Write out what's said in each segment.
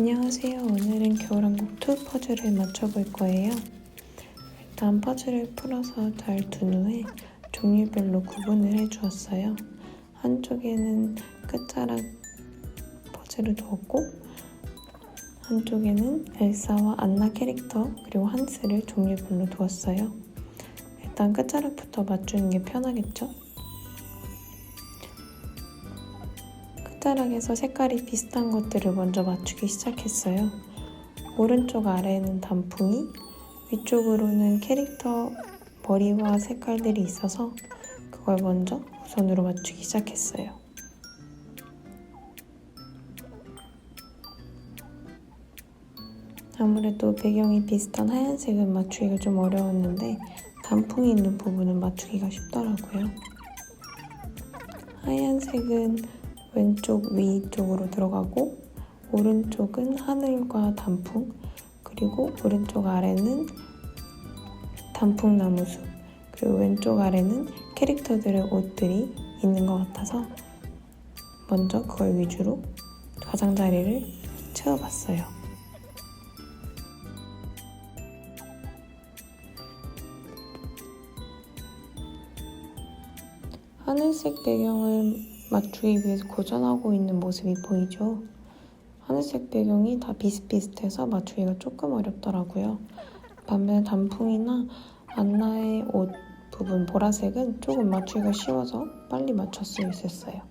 안녕하세요. 오늘은 겨울왕국 2 퍼즐을 맞춰볼 거예요. 일단 퍼즐을 풀어서 잘 둔 후에 종류별로 구분을 해주었어요. 한쪽에는 끝자락 퍼즐을 두었고 한쪽에는 엘사와 안나 캐릭터 그리고 한스를 종류별로 두었어요. 일단 끝자락부터 맞추는 게 편하겠죠? 끝자락에서 색깔이 비슷한 것들을 먼저 맞추기 시작했어요. 오른쪽 아래에는 단풍이, 위쪽으로는 캐릭터 머리와 색깔들이 있어서 그걸 먼저 우선으로 맞추기 시작했어요. 아무래도 배경이 비슷한 하얀색은 맞추기가 좀 어려웠는데 단풍이 있는 부분은 맞추기가 쉽더라고요. 하얀색은 왼쪽 위쪽으로 들어가고 오른쪽은 하늘과 단풍 그리고 오른쪽 아래는 단풍나무 숲 그리고 왼쪽 아래는 캐릭터들의 옷들이 있는 것 같아서 먼저 그걸 위주로 가장자리를 채워봤어요. 하늘색 배경을 맞추기 위해서 고전하고 있는 모습이 보이죠? 하늘색 배경이 다 비슷비슷해서 맞추기가 조금 어렵더라고요. 반면에 단풍이나 안나의 옷 부분 보라색은 조금 맞추기가 쉬워서 빨리 맞출 수 있었어요.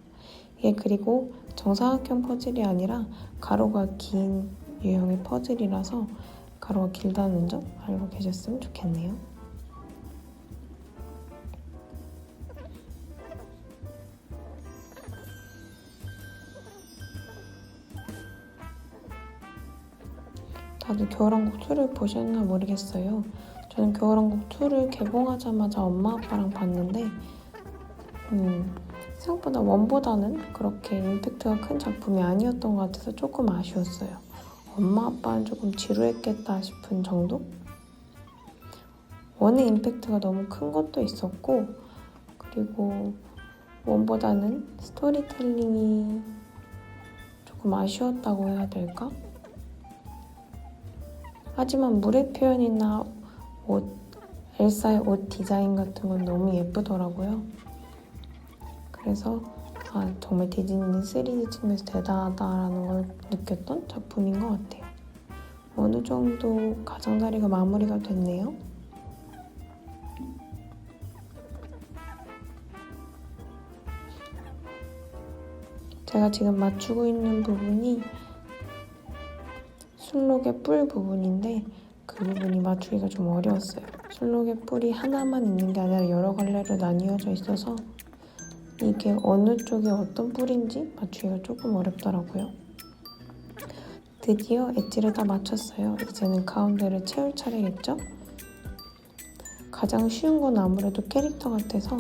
이게 그리고 정사각형 퍼즐이 아니라 가로가 긴 유형의 퍼즐이라서 가로가 길다는 점 알고 계셨으면 좋겠네요. 다들 겨울왕국 2를 보셨나 모르겠어요. 저는 겨울왕국 2를 개봉하자마자 엄마 아빠랑 봤는데 음, 생각보다 원보다는 그렇게 임팩트가 큰 작품이 아니었던 것 같아서 조금 아쉬웠어요. 엄마 아빠는 조금 지루했겠다 싶은 정도? 원의 임팩트가 너무 큰 것도 있었고 그리고 원보다는 스토리텔링이 조금 아쉬웠다고 해야 될까? 하지만 물의 표현이나 옷, 엘사의 옷 디자인 같은 건 너무 예쁘더라고요. 그래서 아, 정말 디즈니는 3D 측면에서 대단하다라는 걸 느꼈던 작품인 것 같아요. 어느 정도 가장자리가 마무리가 됐네요. 제가 지금 맞추고 있는 부분이 술록의 뿔 부분인데 그 부분이 맞추기가 좀 어려웠어요. 술록의 뿔이 하나만 있는 게 아니라 여러 갈래로 나뉘어져 있어서 이게 어느 쪽에 어떤 뿔인지 맞추기가 조금 어렵더라고요. 드디어 엣지를 다 맞췄어요. 이제는 가운데를 채울 차례겠죠? 가장 쉬운 건 아무래도 캐릭터 같아서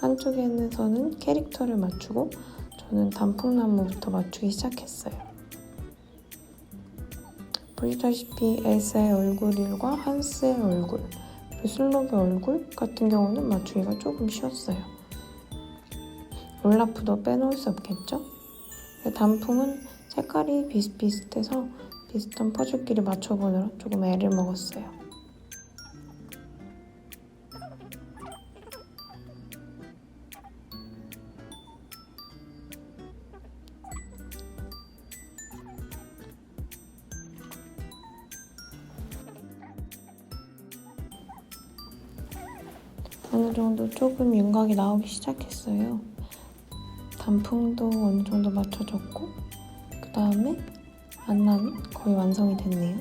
한쪽에서는 캐릭터를 맞추고 저는 단풍나무부터 맞추기 시작했어요. 보시다시피 엘사의 얼굴과 한스의 얼굴, 그리고 슬록의 얼굴 같은 경우는 맞추기가 조금 쉬웠어요. 올라프도 빼놓을 수 없겠죠? 단풍은 색깔이 비슷비슷해서 비슷한 퍼즐끼리 맞춰보느라 조금 애를 먹었어요. 어느 정도 조금 윤곽이 나오기 시작했어요. 단풍도 어느 정도 맞춰졌고 그 다음에 안나는 거의 완성이 됐네요.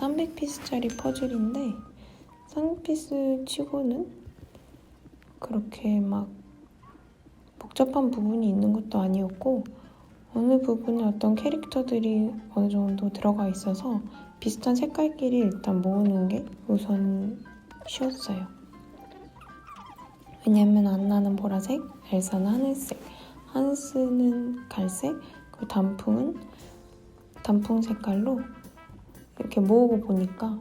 300피스짜리 퍼즐인데 300피스 치고는 그렇게 막 복잡한 부분이 있는 것도 아니었고 어느 부분에 어떤 캐릭터들이 어느 정도 들어가 있어서 비슷한 색깔끼리 일단 모으는 게 우선 쉬웠어요. 왜냐면 안나는 보라색, 엘사는 하늘색, 한스는 갈색, 그리고 단풍은 단풍 색깔로 이렇게 모으고 보니까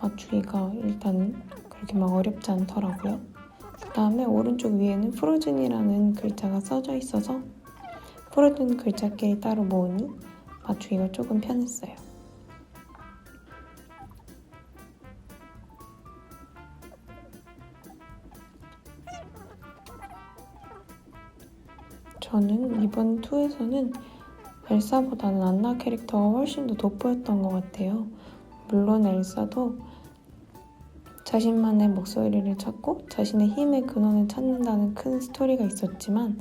맞추기가 일단 그렇게 막 어렵지 않더라고요. 그 다음에 오른쪽 위에는 프로즌이라는 글자가 써져 있어서 프로즌 글자끼리 따로 모으니 맞추기가 조금 편했어요. 저는 이번 투에서는 엘사보다는 안나 캐릭터가 훨씬 더 돋보였던 것 같아요. 물론 엘사도 자신만의 목소리를 찾고 자신의 힘의 근원을 찾는다는 큰 스토리가 있었지만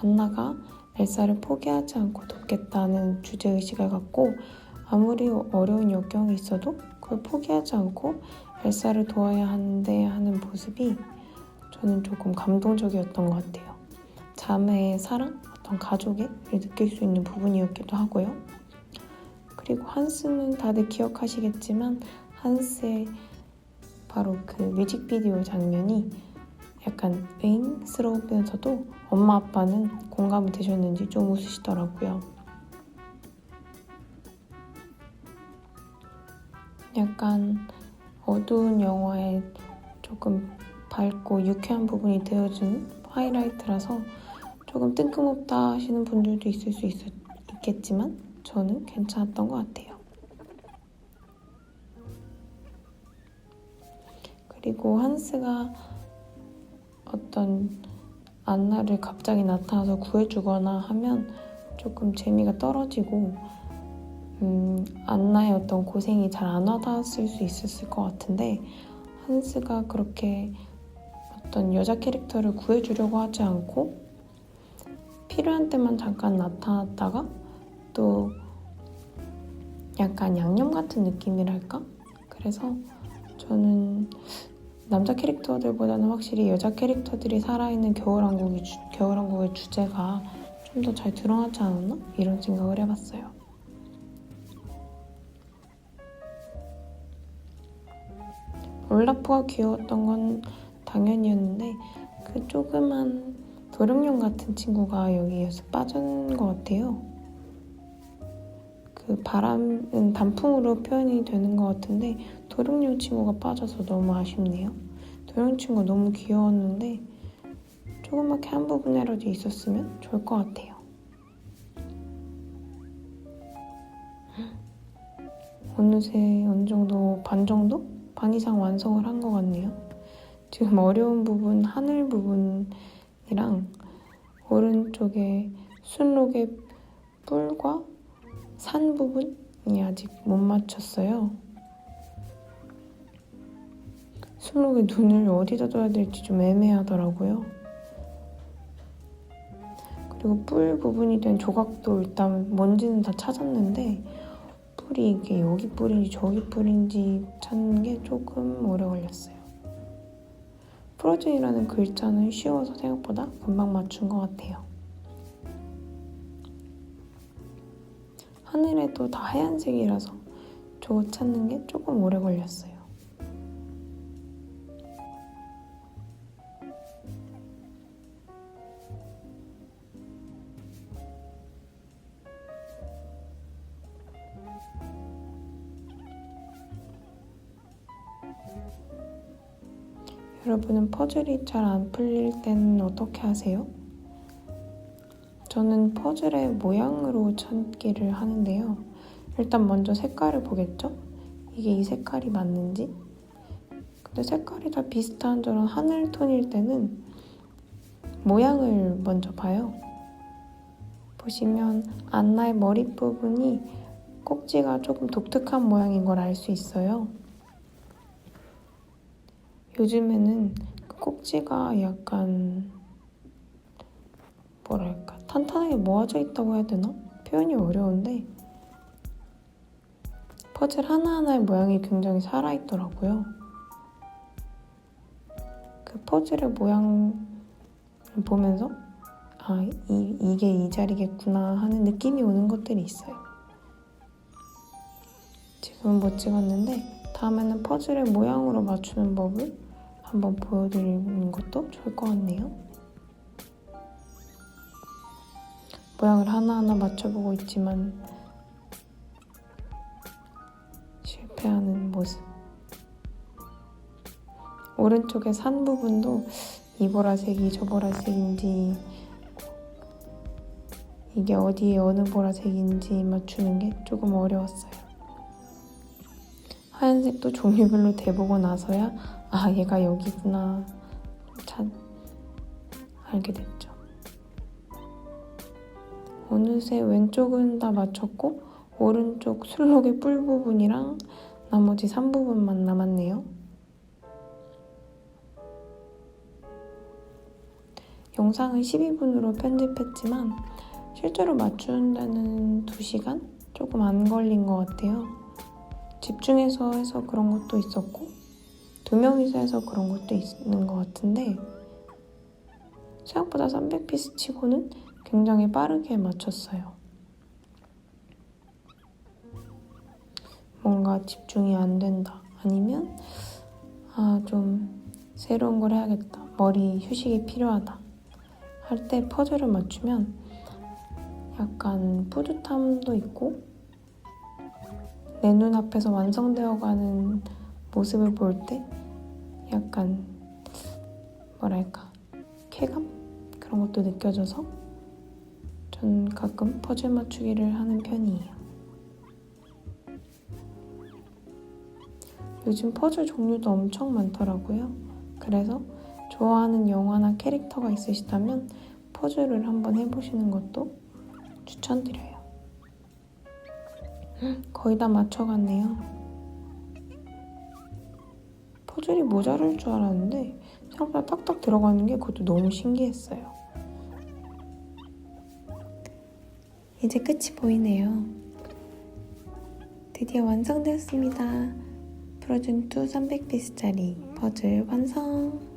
안나가 엘사를 포기하지 않고 돕겠다는 주제의식을 갖고 아무리 어려운 역경이 있어도 그걸 포기하지 않고 엘사를 도와야 하는데 하는 모습이 저는 조금 감동적이었던 것 같아요. 자매의 사랑, 어떤 가족의 느낄 수 있는 부분이었기도 하고요. 그리고 한스는 다들 기억하시겠지만 한스의 바로 그 뮤직비디오 장면이 약간 맹스러우면서도 엄마 아빠는 공감이 되셨는지 좀 웃으시더라고요. 약간 어두운 영화에 조금 밝고 유쾌한 부분이 되어준 하이라이트라서 조금 뜬금없다 하시는 분들도 있을 수 있, 있겠지만 저는 괜찮았던 것 같아요. 그리고 한스가 어떤 안나를 갑자기 나타나서 구해주거나 하면 조금 재미가 떨어지고 음, 안나의 어떤 고생이 잘 안 와닿았을 수 있었을 것 같은데 한스가 그렇게 어떤 여자 캐릭터를 구해주려고 하지 않고 필요한 때만 잠깐 나타났다가 또 약간 양념 같은 느낌이랄까? 그래서 저는 남자 캐릭터들보다는 확실히 여자 캐릭터들이 살아있는 겨울왕국이 주, 겨울왕국의 주제가 좀 더 잘 드러나지 않았나? 이런 생각을 해봤어요. 올라프가 귀여웠던 건 당연이었는데 그 조그만 도룡뇽 같은 친구가 여기에서 빠진 것 같아요. 그 바람은 단풍으로 표현이 되는 것 같은데 도룡뇽 친구가 빠져서 너무 아쉽네요. 도룡 친구 너무 귀여웠는데 조그맣게 한 부분이라도 있었으면 좋을 것 같아요. 어느새 어느 정도 반 정도? 반 이상 완성을 한 것 같네요. 지금 어려운 부분, 하늘 부분이랑 오른쪽에 순록의 뿔과 산 부분이 아직 못 맞췄어요. 순록의 눈을 어디다 둬야 될지 좀 애매하더라고요. 그리고 뿔 부분이 된 조각도 일단 뭔지는 다 찾았는데 뿔이 이게 여기 뿔인지 저기 뿔인지 찾는 게 조금 오래 걸렸어요. 프로즌이라는 글자는 쉬워서 생각보다 금방 맞춘 것 같아요. 하늘에도 다 하얀색이라서 저거 찾는 게 조금 오래 걸렸어요. 여러분은 퍼즐이 잘 안 풀릴 때는 어떻게 하세요? 저는 퍼즐의 모양으로 찾기를 하는데요. 일단 먼저 색깔을 보겠죠? 이게 이 색깔이 맞는지? 근데 색깔이 다 비슷한 저런 하늘 톤일 때는 모양을 먼저 봐요. 보시면 안나의 머리 부분이 꼭지가 조금 독특한 모양인 걸 알 수 있어요. 요즘에는 그 꼭지가 약간 뭐랄까 탄탄하게 모아져 있다고 해야 되나? 표현이 어려운데 퍼즐 하나하나의 모양이 굉장히 살아있더라고요. 그 퍼즐의 모양을 보면서 아, 이, 이게 이 자리겠구나 하는 느낌이 오는 것들이 있어요. 지금은 못 찍었는데 다음에는 퍼즐의 모양으로 맞추는 법을 한번 보여드리는 것도 좋을 것 같네요. 모양을 하나하나 맞춰보고 있지만 실패하는 모습. 오른쪽에 산 부분도 이 보라색이 저 보라색인지 이게 어디에 어느 보라색인지 맞추는 게 조금 어려웠어요. 하얀색도 종류별로 대보고 나서야 아 얘가 여기구나 참 알게 됐죠. 어느새 왼쪽은 다 맞췄고 오른쪽 술록의 뿔 부분이랑 나머지 산 부분만 남았네요. 영상을 12분으로 편집했지만 실제로 데는 2시간? 조금 안 걸린 것 같아요. 집중해서 해서 그런 것도 있었고 두 명이서 해서 그런 것도 있는 것 같은데 생각보다 300피스 치고는 굉장히 빠르게 맞췄어요. 뭔가 집중이 안 된다. 아니면 아 좀 새로운 걸 해야겠다. 머리 휴식이 필요하다. 할 때 퍼즐을 맞추면 약간 뿌듯함도 있고 내 눈앞에서 완성되어가는 모습을 볼 때 약간 뭐랄까 쾌감 그런 것도 느껴져서 전 가끔 퍼즐 맞추기를 하는 편이에요. 요즘 퍼즐 종류도 엄청 많더라고요. 그래서 좋아하는 영화나 캐릭터가 있으시다면 퍼즐을 한번 해보시는 것도 추천드려요. 거의 다 맞춰갔네요. 퍼즐이 모자랄 줄 알았는데 생각보다 딱딱 들어가는 게 그것도 너무 신기했어요. 이제 끝이 보이네요. 드디어 완성되었습니다. 프로즌 2 300피스짜리 퍼즐 완성!